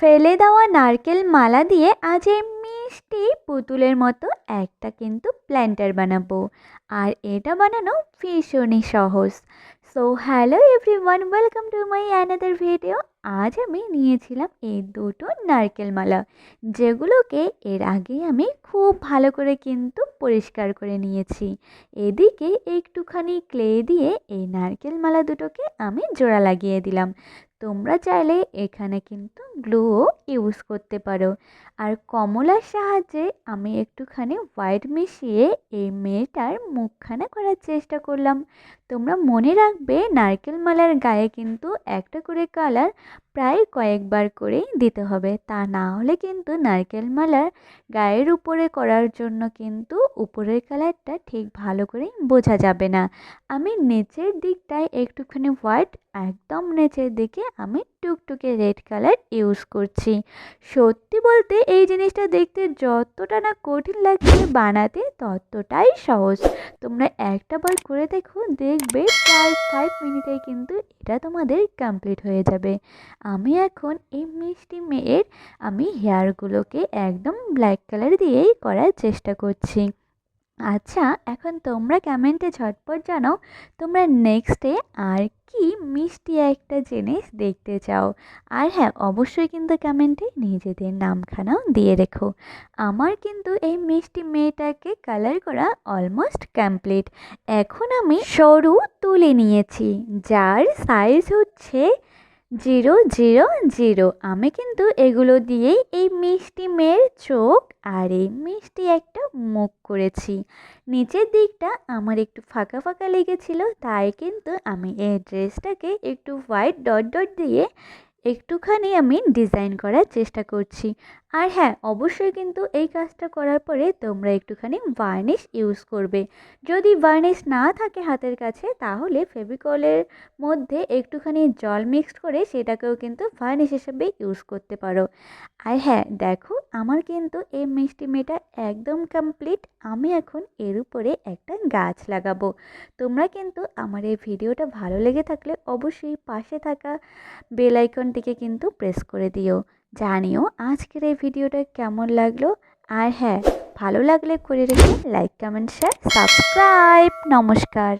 ফেলে দেওয়া নারকেল মালা দিয়ে আজ এই মিষ্টি পুতুলের মতো একটা কিন্তু প্ল্যান্টার বানাবো। আর এটা বানানো ভীষণই সহজ। So hello everyone welcome to my another video আজ আমি নিয়েছিলাম এই দুটো নারকেল মালা। যেগুলোকে এর আগে আমি খুব ভালো করে কিন্তু পরিষ্কার করে নিয়েছি। এদিকে একটুখানি ক্লে দিয়ে এই নারকেল মালা দুটোকে আমি জোড়া লাগিয়ে দিলাম। তোমরা চাইলে এখানে কিন্তু গ্লুও ইউজ করতে পারো। আর কমলার সাহায্যে আমি একটুখানি হোয়াইট মিশিয়ে এই মেয়েটার মুখখানা করার চেষ্টা করলাম। তোমরা মনে রাখবে নারকেল মালার গায়ে কিন্তু একটা করে কালার প্রায় কয়েকবার করেই দিতে হবে। তা না হলে কিন্তু নারকেল মালার গায়ের উপরে করার জন্য কিন্তু উপরের কালারটা ঠিক ভালো করে বোঝা যাবে না। আমি নিচের দিকটায় একটুখানি হোয়াইট, একদম নিচের দিকে আমি টুকটুকে রেড কালার ইউজ করছি। সত্যি বলতে এই জিনিসটা দেখতে যতটা না কঠিন লাগছে বানাতে ততটাই সহজ। তোমরা একটা বার করে দেখো, দেখবে প্রায় ফাইভ মিনিটে কিন্তু এটা তোমাদের কমপ্লিট হয়ে যাবে। আমি এখন এই মিষ্টি মেয়ের আমি হেয়ারগুলোকে একদম ব্ল্যাক কালার দিয়েই করার চেষ্টা করছি। আচ্ছা এখন তোমরা কমেন্টে ঝটপট জানাও তোমরা নেক্সটে আর কি মিষ্টি একটা জিনিস দেখতে চাও? আর হ্যাঁ অবশ্যই কিন্তু কমেন্টে নিজেদের নামখানাও দিয়ে রেখো। আমার কিন্তু এই মিষ্টি মেয়েটাকে কালার করা অলমোস্ট কমপ্লিট এখন আমি সরু তুলে নিয়েছি, যার সাইজ হচ্ছে জিরো জিরো জিরো। আমি কিন্তু এগুলো দিয়েই এই মিষ্টি মেয়ের চোখ আর এই মিষ্টি একটা মুখ করেছি। নিচের দিকটা আমার একটু ফাঁকা ফাঁকা লেগেছিল, তাই কিন্তু আমি এই ড্রেসটাকে একটু হোয়াইট ডট ডট দিয়ে একটুখানি আমি ডিজাইন করার চেষ্টা করছি। আর হ্যাঁ অবশ্যই কিন্তু এই কাজটা করার পরে তোমরা একটুখানি ভার্নিশ ইউজ করবে। যদি ভার্নিশ না থাকে হাতের কাছে, তাহলে ফেভিকলের মধ্যে একটুখানি জল মিক্সড করে সেটাকেও কিন্তু ভার্নিশ হিসেবে ইউজ করতে পারো। আর হ্যাঁ দেখো আমার কিন্তু এই মিষ্টি মেয়েটা একদম কমপ্লিট আমি এখন এর উপরে একটা গাছ লাগাবো। তোমরা কিন্তু আমার এই ভিডিওটা ভালো লেগে থাকলে অবশ্যই পাশে থাকা বেল আইকনটিকে কিন্তু প্রেস করে দিও। জানিও আজকের এই ভিডিওটা কেমন লাগল? আর হ্যাঁ ভালো লাগলে করে রেখে লাইক কমেন্ট শেয়ার সাবস্ক্রাইব নমস্কার।